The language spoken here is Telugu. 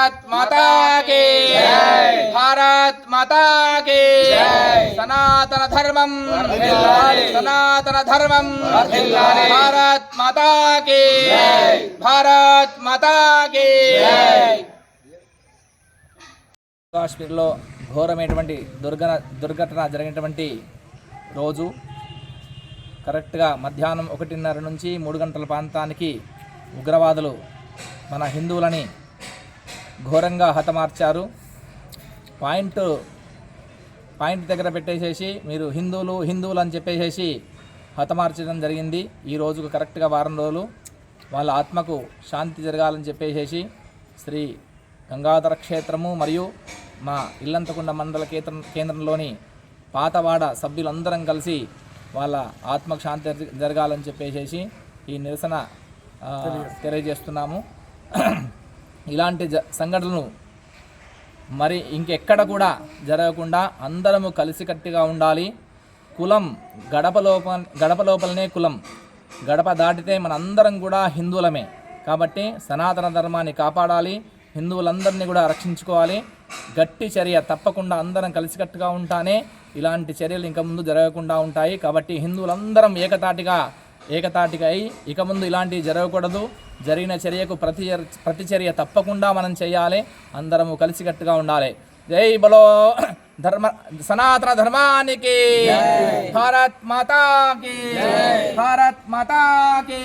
భారత్ మాతాకి భారత్ మాతాకి సనాతన ధర్మం సనాతన ధర్మం భారత్ మాతాకి భారత్ మాతాకి కాశ్మీర్లో ఘోరమైనటువంటి దుర్ఘన దుర్ఘటన జరిగినటువంటి రోజు. కరెక్ట్గా మధ్యాహ్నం ఒకటిన్నర నుంచి మూడు గంటల ప్రాంతానికి ఉగ్రవాదులు మన హిందువులని ఘోరంగా హతమార్చారు. పాయింట్ పాయింట్ దగ్గర పెట్టేసేసి మీరు హిందువులు హిందువులు అని చెప్పేసేసి హతమార్చడం జరిగింది. ఈ రోజుకు కరెక్ట్గా వారం రోజులు వాళ్ళ ఆత్మకు శాంతి జరగాలని చెప్పేసేసి శ్రీ గంగాధర క్షేత్రము మరియు మా ఇల్లంతకుండ మండల కేంద్రం కేంద్రంలోని పాతవాడ సభ్యులందరం కలిసి వాళ్ళ ఆత్మకు శాంతి జరగ- జరగాలని చెప్పేసేసి ఈ నిరసన తెలియజేస్తున్నాము. ఇలాంటి జ సంఘటనలు మరి ఇంకెక్కడ కూడా జరగకుండా అందరము కలిసికట్టుగా ఉండాలి. కులం గడప లోప గడప లోపలనే కులం. గడప దాటితే మన అందరం కూడా హిందువులమే. కాబట్టి సనాతన ధర్మాన్ని కాపాడాలి. హిందువులందరినీ కూడా రక్షించుకోవాలి. గట్టి చర్య తప్పకుండా అందరం కలిసికట్టుగా ఉంటానే. ఇలాంటి చర్యలు ఇంకా ముందు జరగకుండా ఉంటాయి. కాబట్టి హిందువులందరం ఏకతాటిగా ఏకతాటిగా అయి ఇక ముందు ఇలాంటివి జరగకూడదు. జరిగిన చర్యకు ప్రతి ప్రతిచర్య తప్పకుండా మనం చేయాలి. అందరము కలిసికట్టుగా ఉండాలి. జై బలో ధర్మ సనాతన ధర్మానికి భారత్ మాతాకి భారత్ మాతాకి